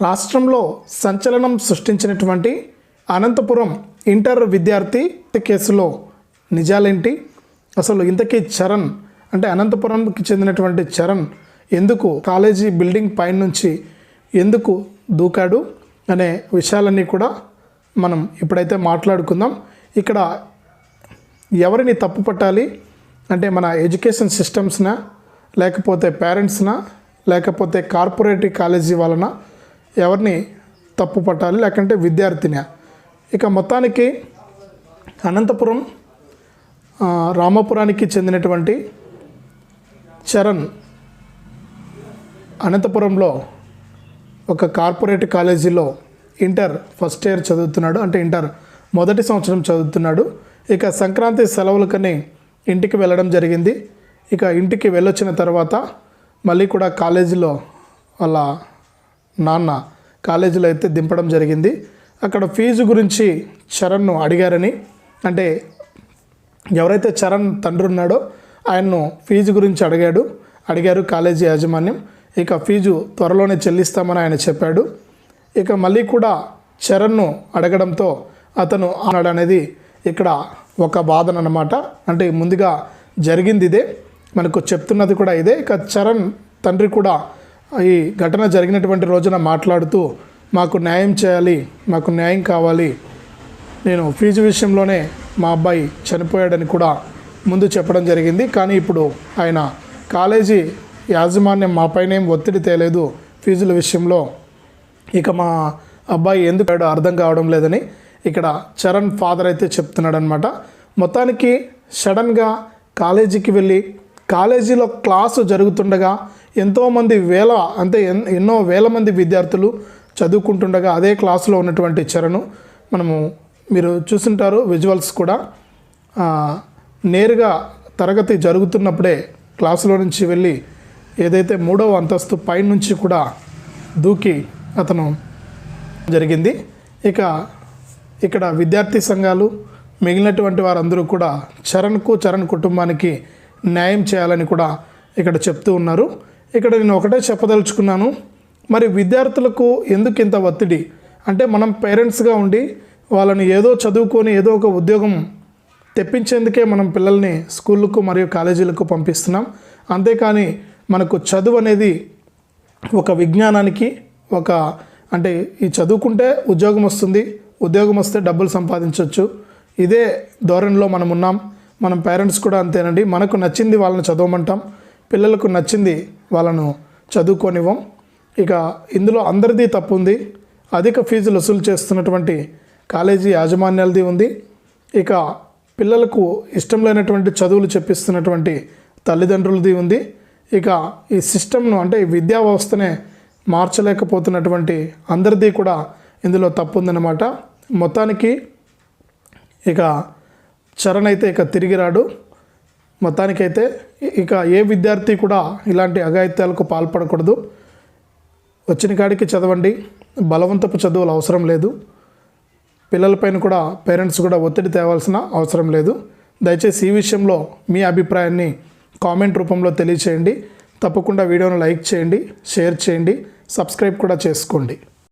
రాష్ట్రంలో సంచలనం సృష్టించినటువంటి అనంతపురం ఇంటర్ విద్యార్థి కేసులో నిజాలేంటి? అసలు ఇంతకీ చరణ్ అంటే అనంతపురంకి చెందినటువంటి చరణ్ ఎందుకు కాలేజీ బిల్డింగ్ పైన నుంచి ఎందుకు దూకాడు అనే విషయాలన్నీ కూడా మనం ఇప్పుడైతే మాట్లాడుకుందాం. ఇక్కడ ఎవరిని తప్పు పట్టాలి? అంటే మన ఎడ్యుకేషన్ సిస్టమ్స్నా లేకపోతే పేరెంట్స్నా లేకపోతే కార్పొరేటివ్ కాలేజీ వలన ఎవరిని తప్పు పట్టాలి లేకంటే విద్యార్థిని. ఇక మొత్తానికి అనంతపురం రామపురానికి రామాపురానికి చెందినటువంటి చరణ్ అనంతపురంలో ఒక కార్పొరేట్ కాలేజీలో ఇంటర్ ఫస్ట్ ఇయర్ చదువుతున్నాడు. అంటే ఇంటర్ మొదటి సంవత్సరం చదువుతున్నాడు. ఇక సంక్రాంతి సెలవులకని ఇంటికి వెళ్ళడం జరిగింది. ఇక ఇంటికి వెళ్ళొచ్చిన తర్వాత మళ్ళీ కూడా కాలేజీలో వాళ్ళ నాన్న కాలేజీలో అయితే దింపడం జరిగింది. అక్కడ ఫీజు గురించి చరణ్ను అడిగారని అంటే ఎవరైతే చరణ్ తండ్రి ఉన్నాడో ఆయన్ను ఫీజు గురించి అడిగాడు. అడిగారు కాలేజీ యాజమాన్యం. ఇక ఫీజు త్వరలోనే చెల్లిస్తామని ఆయన చెప్పాడు. ఇక మళ్ళీ కూడా చరణ్ను అడగడంతో అతను అన్నాడు అనేది ఇక్కడ ఒక బాధన అన్నమాట. అంటే ముందుగా జరిగింది ఇదే. మనకు చెప్తున్నది కూడా ఇదే. ఇక చరణ్ తండ్రి కూడా ఈ ఘటన జరిగినటువంటి రోజున మాట్లాడుతూ మాకు న్యాయం చేయాలి మాకు న్యాయం కావాలి. నేను ఫీజు విషయంలోనే మా అబ్బాయి చనిపోయాడని కూడా ముందు చెప్పడం జరిగింది. కానీ ఇప్పుడు ఆయన కాలేజీ యాజమాన్యం మా పైన ఏం ఒత్తిడి తేలేదు ఫీజుల విషయంలో. ఇక మా అబ్బాయి ఎందుకు అయ్యాడో అర్థం కావడం లేదని ఇక్కడ చరణ్ ఫాదర్ అయితే చెప్తున్నాడనమాట మొత్తానికి సడన్గా కాలేజీకి వెళ్ళి కాలేజీలో క్లాసు జరుగుతుండగా ఎంతోమంది వేల అంటే ఎన్- ఎన్నో వేల మంది విద్యార్థులు చదువుకుంటుండగా అదే క్లాసులో ఉన్నటువంటి చరణ్. మనము మీరు చూసుంటారు విజువల్స్ కూడా. నేరుగా తరగతి జరుగుతున్నప్పుడే క్లాసులో నుంచి వెళ్ళి ఏదైతే మూడవ అంతస్తు పైనుంచి కూడా దూకి అతను జరిగింది. ఇక ఇక్కడ విద్యార్థి సంఘాలు మిగిలినటువంటి వారందరూ కూడా చరణ్కు చరణ్ కుటుంబానికి న్యాయం చేయాలని కూడా ఇక్కడ చెప్తూ ఉన్నారు. ఇక్కడ నేను ఒకటే చెప్పదలుచుకున్నాను. మరి విద్యార్థులకు ఎందుకు ఇంత ఒత్తిడి? అంటే మనం పేరెంట్స్గా ఉండి వాళ్ళని ఏదో చదువుకొని ఏదో ఒక ఉద్యోగం తెప్పించేందుకే మనం పిల్లల్ని స్కూళ్ళకు మరియు కాలేజీలకు పంపిస్తున్నాం. అంతేకాని మనకు చదువు అనేది ఒక విజ్ఞానానికి ఒక అంటే ఈ చదువుకుంటే ఉద్యోగం వస్తుంది ఉద్యోగం వస్తే డబ్బులు సంపాదించవచ్చు ఇదే ధోరణిలో మనం ఉన్నాం. మనం పేరెంట్స్ కూడా అంతేనండి. మనకు నచ్చింది వాళ్ళని చదవమంటాం. పిల్లలకు నచ్చింది వాళ్ళను చదువుకొనివ్వం. ఇక ఇందులో అందరిది తప్పు ఉంది అధిక ఫీజులు వసూలు చేస్తున్నటువంటి కాలేజీ యాజమాన్యాలది ఉంది. ఇక పిల్లలకు ఇష్టం లేనటువంటి చదువులు చెప్పిస్తున్నటువంటి తల్లిదండ్రులది ఉంది. ఇక ఈ సిస్టమ్ను అంటే ఈ విద్యా వ్యవస్థనే మార్చలేకపోతున్నటువంటి అందరిది కూడా ఇందులో తప్పు ఉందన్నమాట మొత్తానికి ఇక చరణ్ అయితే ఇక తిరిగి రాడు. మొత్తానికైతే ఇక ఏ విద్యార్థి కూడా ఇలాంటి అఘాయిత్యాలకు పాల్పడకూడదు. వచ్చిన కాడికి చదవండి. బలవంతపు చదువులు అవసరం లేదు. పిల్లలపైన కూడా పేరెంట్స్ కూడా ఒత్తిడి తేవాల్సిన అవసరం లేదు. దయచేసి ఈ విషయంలో మీ అభిప్రాయాన్ని కామెంట్ రూపంలో తెలియచేయండి. తప్పకుండా వీడియోను లైక్ చేయండి షేర్ చేయండి సబ్స్క్రైబ్ కూడా చేసుకోండి.